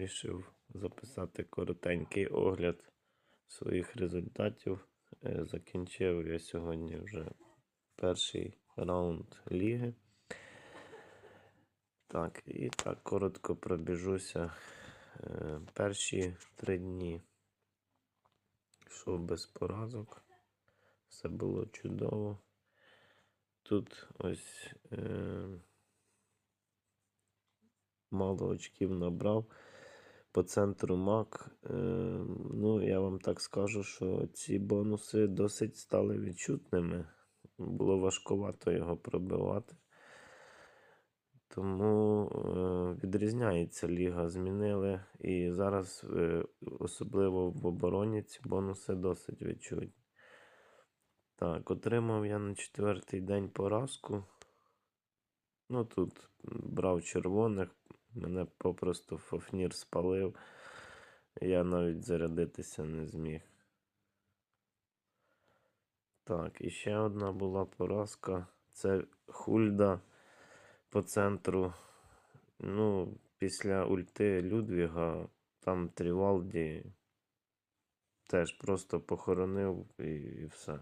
вирішив записати коротенький огляд своїх результатів. Е, Закінчив я сьогодні вже перший раунд ліги. Так, і так коротко пробіжуся. Е, Перші три дні йшов без поразок. Все було чудово. Тут ось е, мало очків набрав. По центру МАК. Е, ну, я вам так скажу, що ці бонуси досить стали відчутними. Було важкувато його пробивати. Тому е, відрізняється ліга. Змінили. І зараз, е, особливо в обороні, ці бонуси досить відчутні. Так, отримав я на четвертий день поразку. Ну, тут брав червоних, мене попросту Фофнір спалив. Я навіть зарядитися не зміг. Так, і ще одна була поразка. Це Хульда по центру. Ну, після ульти Людвіга там Трівалді теж просто похоронив і, і все.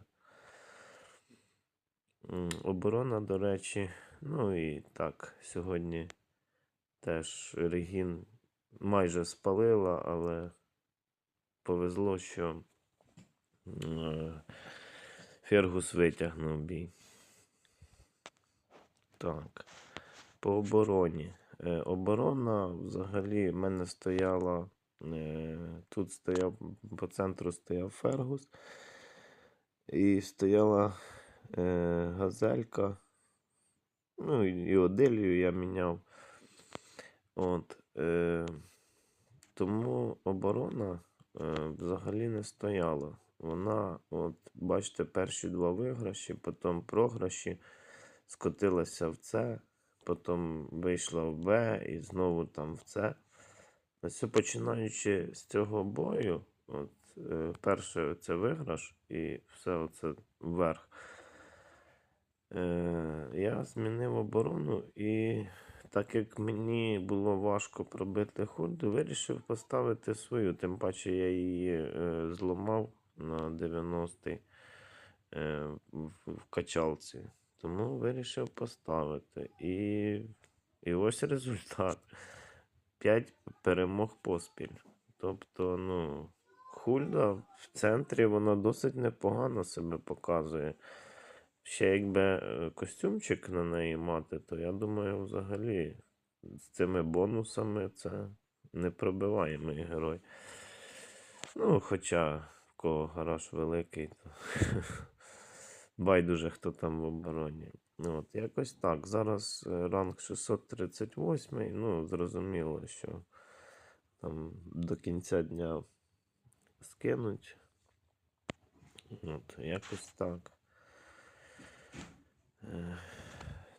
Оборона, до речі, ну і так, сьогодні теж Регін майже спалила, але повезло, що е, Фергус витягнув бій. Так, по обороні. Е, Оборона взагалі в мене стояла. е, Тут стояв по центру стояв Фергус. І стояла газелька. Ну, і Оделію я міняв. От, е, тому оборона е, взагалі не стояла. Вона, от, бачите, перші два виграші, потім програші, скотилася в С, потім вийшла в Б і знову там в С. Ось починаючи з цього бою, от, е, перше це виграш і все оце вверх. Е, я змінив оборону і так як мені було важко пробити хульду, вирішив поставити свою. Тим паче я її е, зламав на 90-й е, в, в качалці. Тому вирішив поставити. І, і ось результат. 5 перемог поспіль. Тобто, ну, хульда в центрі вона досить непогано себе показує. Ще якби е, костюмчик на неї мати, то я думаю, взагалі з цими бонусами це непробиваємий герой. Ну, хоча в кого гараж великий, то байдуже хто там в обороні. От, якось так. Зараз е, ранг 638. Ну, зрозуміло, що там до кінця дня скинуть. От, якось так. Е,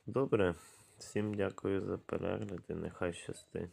Добре. Всім дякую за перегляд і нехай щастить.